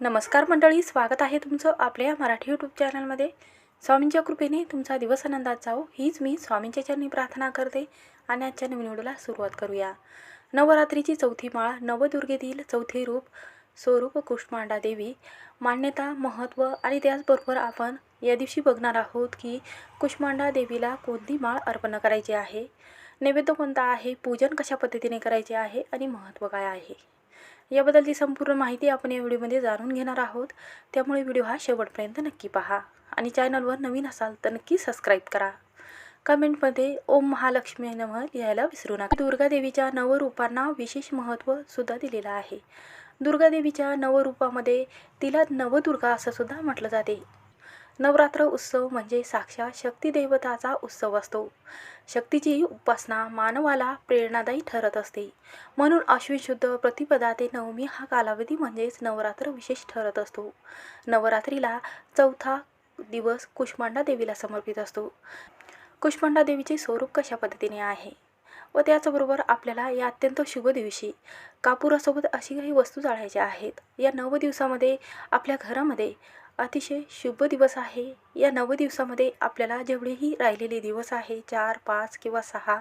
नमस्कार मंडळी स्वागत आहे तुमचं आपल्या मराठी यूट्यूब चॅनलमध्ये स्वामींच्या कृपेने तुमचा दिवस आनंदात जाओ हीच मी स्वामींच्या चरणी प्रार्थना करते आणि आजच्या नवीन व्हिडिओला सुरुवात करूया. नवरात्रीची चौथी माळ नवदुर्गेतील चौथे रूप स्वरूप कुष्मांडा देवी. मान्यता महत्त्व आणि त्याचबरोबर आपण या दिवशी बघणार आहोत की कुष्मांडा देवीला कोणती माळ अर्पण करायची आहे? नैवेद्य कोणता आहे? पूजन कशा पद्धतीने करायचे आहे? आणि महत्त्व काय आहे? याबद्दलची संपूर्ण माहिती आपण या व्हिडिओमध्ये जाणून घेणार आहोत. त्यामुळे व्हिडिओ हा शेवटपर्यंत नक्की पहा आणि चॅनलवर नवीन असाल तर नक्की सबस्क्राईब करा. कमेंटमध्ये ओम महालक्ष्मी नमः लिहायला विसरू नका. दुर्गादेवीच्या नवरूपांना विशेष महत्त्व सुद्धा दिलेलं आहे. दुर्गादेवीच्या नवरूपामध्ये तिला नवदुर्गा असं सुद्धा म्हटलं जाते. नवरात्र उत्सव म्हणजे साक्षात शक्तिदेवताचा उत्सव असतो. शक्तीची उपासना मानवाला प्रेरणादायी ठरत असते. म्हणून अश्विन शुद्ध प्रतिपदा ते नवमी हा कालावधी म्हणजेच नवरात्र विशेष ठरत असतो. नवरात्रीला चौथा दिवस कुष्मांडा देवीला समर्पित असतो. कुष्मांडा देवीचे स्वरूप कशा पद्धतीने आहे? व त्याचबरोबर आपल्याला या अत्यंत शुभ दिवशी कापुरासोबत अशी काही वस्तू जाळायच्या आहेत. या नव दिवसामध्ये आपल्या घरामध्ये अतिशय शुभ दिवस आहे. या नव दिवसामध्ये आपल्याला जेवढेही राहिलेले दिवस आहे चार पाच किंवा सहा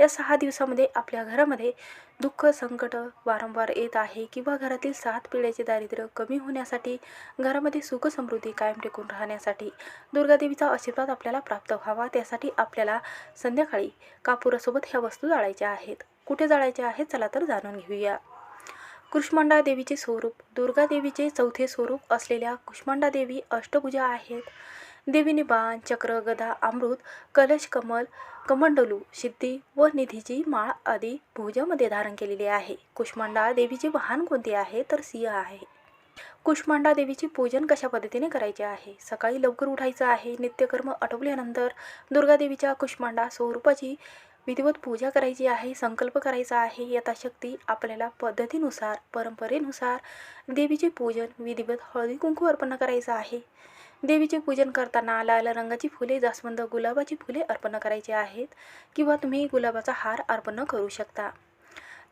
या सहा दिवसामध्ये आपल्या घरामध्ये दुःख संकट वारंवार येत आहे किंवा घरातील सात पिढ्याचे दारिद्र्य कमी होण्यासाठी घरामध्ये सुख समृद्धी कायम टिकून राहण्यासाठी दुर्गादेवीचा आशीर्वाद आपल्याला प्राप्त व्हावा. त्यासाठी आपल्याला संध्याकाळी कापुरासोबत ह्या वस्तू जाळायच्या आहेत. कुठे जाळायच्या आहेत चला तर जाणून घेऊया. कुष्मांडा देवीचे स्वरूप. दुर्गा देवीचे चौथे स्वरूप असलेल्या कुष्मांडा देवी अष्टभुजा आहेत. देवीने बाण चक्र गदा अमृत कलश कमल कमंडलू सिद्धी व निधीची माळ आदी भुजामध्ये धारण केलेली आहे. कुष्मांडा देवीचे वाहन कोणते आहे? तर सिंह आहे. कुष्मांडा देवीचे पूजन कशा पद्धतीने करायचे आहे? सकाळी लवकर उठायचं आहे. नित्यकर्म आटोपल्यानंतर दुर्गा देवीच्या कुष्मांडा स्वरूपाची विधिवत पूजा करायची आहे संकल्प करायचा आहे यथाशक्ती आपल्याला पद्धतीनुसार परंपरेनुसार देवीचे पूजन विधिवत हळदी कुंकू अर्पण करायचं आहे. देवीचे पूजन करताना लाल रंगाची फुले जास्वंद गुलाबाची फुले अर्पण करायची आहेत किंवा तुम्ही गुलाबाचा हार अर्पण करू शकता.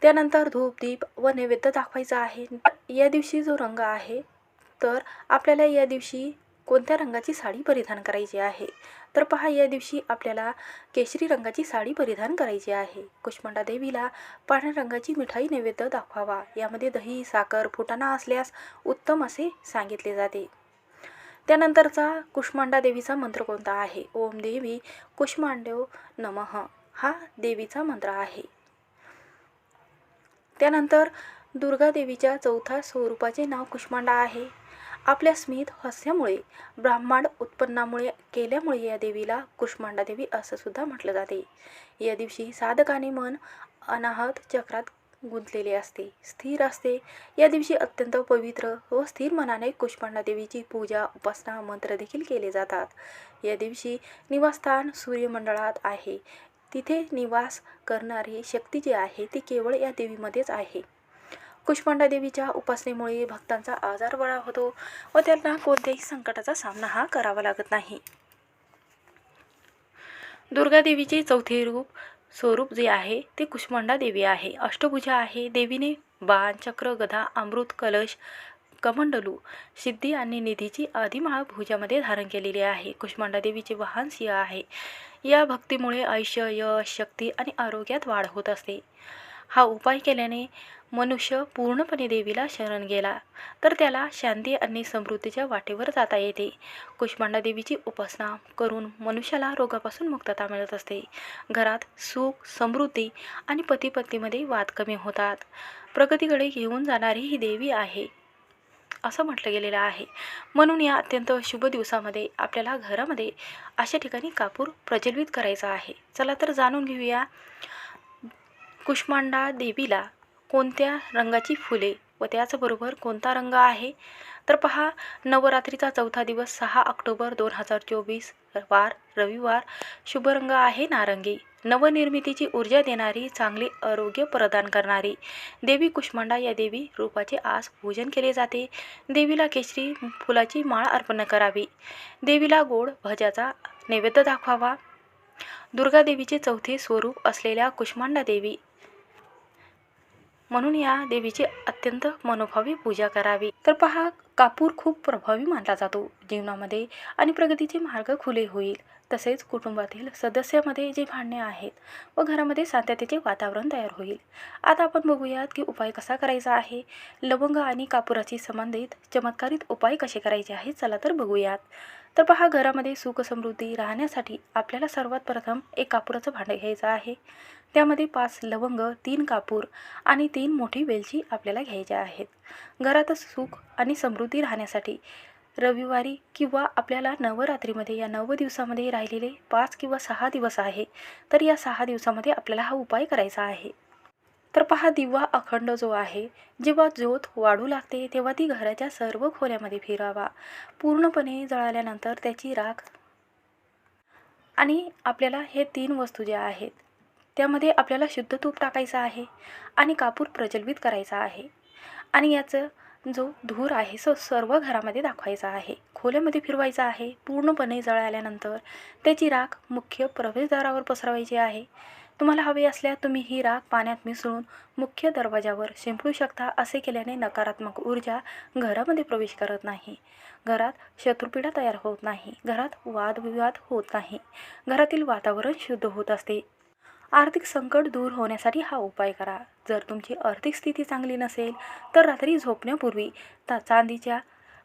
त्यानंतर धूप दीप व नैवेद्य दाखवायचा आहे. या दिवशी जो रंग आहे तर आपल्याला या दिवशी कोणत्या रंगाची साडी परिधान करायची आहे? तर पहा या दिवशी आपल्याला केशरी रंगाची साडी परिधान करायची आहे. कुष्मांडा देवीला पांढऱ्या रंगाची मिठाई नैवेद्य दाखवावा. यामध्ये दही साखर फुटाणा असल्यास उत्तम असे सांगितले जाते. त्यानंतरचा कुष्मांडा देवीचा मंत्र कोणता आहे? ओम देवी कुष्मांडव नमः. हा देवीचा मंत्र आहे. त्यानंतर दुर्गा देवीच्या चौथ्या स्वरूपाचे नाव कुष्मांडा आहे. आपल्या स्मित हास्यामुळे ब्राह्मण उत्पन्नामुळे केल्यामुळे या देवीला कुष्मांडा देवी असं सुद्धा म्हटलं जाते. या दिवशी साधकाने मन अनाहत चक्रात गुंतलेले असते. स्थिर असते. या दिवशी अत्यंत पवित्र व स्थिर मनाने कुष्मांडा देवीची पूजा उपासना मंत्र देखील केले जातात. या दिवशी निवासस्थान सूर्यमंडळात आहे. तिथे निवास करणारी शक्ती जी आहे ती केवळ या देवीमध्येच आहे. कुष्मांडा देवीच्या उपासनेमुळे भक्तांचा आजार बळा होतो व त्यांना कोणत्याही संकटाचा सामना हा करावा लागत नाही. दुर्गा देवीचे चौथे रूप स्वरूप जे आहे ते कुष्मांडा देवी आहे. अष्टभुजा आहे. देवीने बाण चक्र गदा अमृत कलश कमंडलू सिद्धी आणि निधीची आदिमाळ भुजामध्ये धारण केलेली आहे. कुष्मांडा देवीचे वाहन सिंह आहे. या भक्तीमुळे आयुष्य यश शक्ती आणि आरोग्यात वाढ होत असते. हा उपाय केल्याने मनुष्य पूर्णपणे देवीला शरण गेला. तर त्याला शांती आणि समृद्धीच्या वाटेवर जाता येते. कुष्मांडा देवीची उपासना करून मनुष्याला रोगापासून मुक्तता मिळत असते. घरात सुख समृद्धी आणि पतीपत्नीमध्ये वाद कमी होतात. प्रगतीकडे घेऊन जाणारी ही देवी आहे. असं म्हटलं गेलेलं आहे. म्हणून या अत्यंत शुभ दिवसामध्ये आपल्याला घरामध्ये अशा ठिकाणी कापूर प्रज्वलित करायचा आहे. चला तर जाणून घेऊया. कुष्मांडा देवीला कोणत्या रंगाची फुले व त्याचबरोबर कोणता रंग आहे? तर पहा नवरात्रीचा चौथा दिवस सहा ऑक्टोबर दोन हजार चोवीस वार रविवार शुभ रंग आहे नारंगी. नवनिर्मितीची ऊर्जा देणारी चांगले आरोग्य प्रदान करणारी. देवी कुष्मांडा या देवी रूपाचे आज पूजन केले जाते. देवीला केशरी फुलाची माळ अर्पण करावी. देवीला गोड भजाचा नैवेद्य दाखवावा. दुर्गा देवीचे चौथे स्वरूप असलेल्या कुष्मांडा देवी म्हणून या देवीची अत्यंत मनोभावी पूजा करावी. तर पहा कापूर खूप प्रभावी मानला जातो. जीवनामध्ये आणि प्रगतीचे मार्ग खुले होईल. तसेच कुटुंबातील सदस्यामध्ये जे भांडणे आहेत व घरामध्ये शांततेचे वातावरण तयार होईल. आता आपण बघूयात की उपाय कसा करायचा आहे. लवंग आणि कापुराची संबंधित चमत्कारित उपाय कसे करायचे आहेत चला तर बघूयात. तर पहा घरामध्ये सुख समृद्धी राहण्यासाठी आपल्याला सर्वात प्रथम एक कापूराचं भांडं घ्यायचं आहे. त्यामध्ये पाच लवंग तीन कापूर आणि तीन मोठी वेलची आपल्याला घ्यायच्या आहेत. घरातच सुख आणि समृद्धी राहण्यासाठी रविवारी किंवा आपल्याला नवरात्रीमध्ये या नव दिवसामध्ये राहिलेले पाच किंवा सहा दिवस आहे तर या सहा दिवसामध्ये आपल्याला हा उपाय करायचा आहे. तर पहा दिवा अखंड जो आहे जेव्हा ज्योत वाढू लागते तेव्हा ती घराच्या सर्व खोल्यामध्ये फिरावा. पूर्णपणे जळाल्यानंतर त्याची राख आणि आपल्याला हे तीन वस्तू ज्या आहेत त्यामध्ये आपल्याला शुद्ध तूप टाकायचं आहे आणि कापूर प्रज्वलित करायचा आहे. आणि याचं जो धूर आहे सो सर्व घरामध्ये दाखवायचा आहे. खोल्यामध्ये फिरवायचा आहे. पूर्णपणे जळाल्यानंतर त्याची राख मुख्य प्रवेशद्वारावर पसरवायची आहे. तुम्हाला हवे असल्यास तुम्ही ही राख पाण्यात मिसळून मुख्य दरवाजावर शिंपडू शकता असे केल्याने नकारात्मक ऊर्जा घरामध्ये प्रवेश करत नाही. घरात शत्रुपीडा तयार होत नाही. घरात वादविवाद होत नाही. घरातील वातावरण शुद्ध होत असते. आर्थिक संकट दूर होण्यासाठी हा उपाय करा. जर तुमची आर्थिक स्थिती चांगली नसेल तर रात्री झोपण्यापूर्वी ता चांदीच्या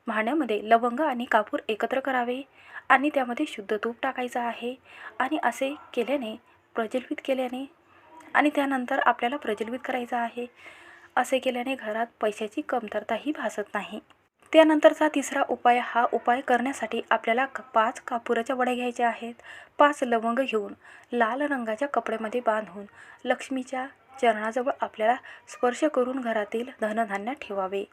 भांड्यामध्ये लवंग आणि कापूर एकत्र करावे आणि त्यामध्ये शुद्ध तूप टाकायचं आहे आणि असे केल्याने प्रज्वलित केल्याने आणि त्यानंतर आपल्याला प्रज्वलित करायचं आहे. असे केल्याने घरात पैशाची कमतरताही भासत नाही. त्यानंतरचा तिसरा उपाय हा उपाय करण्यासाठी आपल्याला क पाच कापुराच्या वड्या घ्यायच्या आहेत. पाच लवंग घेऊन लाल रंगाच्या कपड्यामध्ये बांधून लक्ष्मीच्या चरणाजवळ आपल्याला स्पर्श करून घरातील धनधान्य ठेवावे.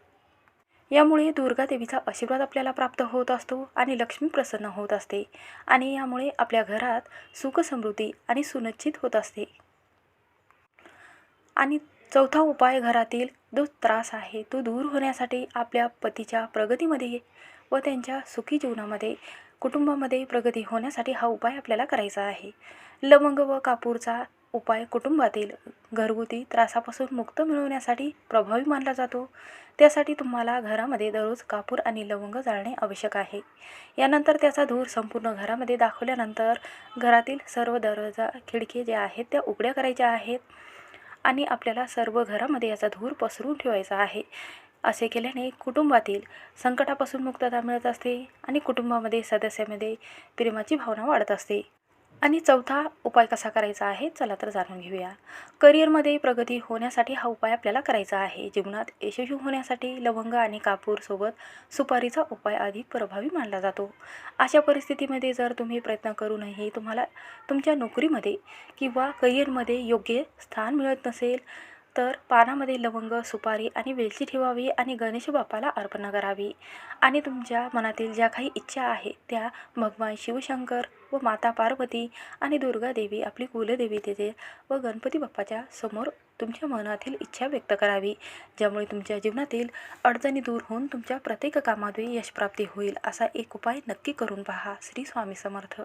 यामुळे दुर्गादेवीचा आशीर्वाद आपल्याला प्राप्त होत असतो आणि लक्ष्मी प्रसन्न होत असते. आणि यामुळे आपल्या घरात सुख समृद्धी आणि सुनिश्चित होत असते. आणि चौथा उपाय घरातील जो त्रास आहे तो दूर होण्यासाठी आपल्या पतीच्या प्रगतीमध्ये व त्यांच्या सुखी जीवनामध्ये कुटुंबामध्ये प्रगती होण्यासाठी हा उपाय आपल्याला करायचा आहे. लवंग व कापूरचा उपाय कुटुंबातील घरगुती त्रासापासून मुक्त मिळवण्यासाठी प्रभावी मानला जातो. त्यासाठी तुम्हाला घरामध्ये दररोज कापूर आणि लवंग जाळणे आवश्यक आहे. यानंतर त्याचा धूर संपूर्ण घरामध्ये दाखवल्यानंतर घरातील सर्व दरवाजा खिडकी ज्या आहेत त्या उघड्या करायच्या आहेत आणि आपल्याला सर्व घरामध्ये याचा धूर पसरून ठेवायचा आहे. असे केल्याने कुटुंबातील संकटापासून मुक्तता मिळत असते आणि कुटुंबामध्ये सदस्यामध्ये प्रेमाची भावना वाढत असते. आणि चौथा उपाय कसा करायचा आहे चला तर जाणून घेऊया. करिअरमध्ये प्रगती होण्यासाठी हा उपाय आपल्याला करायचा आहे. जीवनात यशस्वी होण्यासाठी लवंग आणि कापूरसोबत सुपारीचा उपाय अधिक प्रभावी मानला जातो. अशा परिस्थितीमध्ये जर तुम्ही प्रयत्न करूनही तुम्हाला तुमच्या नोकरीमध्ये किंवा करिअरमध्ये योग्य स्थान मिळत नसेल तर पानामध्ये लवंग सुपारी आणि वेलची ठेवावी आणि गणेश बाप्पाला अर्पण करावी. आणि तुमच्या मनातील ज्या काही इच्छा आहे त्या भगवान शिवशंकर व माता पार्वती आणि दुर्गा देवी आपली कुलदेवी तिथे व गणपती बाप्पाच्या समोर तुमच्या मनातील इच्छा व्यक्त करावी. ज्यामुळे तुमच्या जीवनातील अडचणी दूर होऊन तुमच्या प्रत्येक कामाद्वारे यशप्राप्ती होईल असा एक उपाय नक्की करून पहा. श्री स्वामी समर्थ.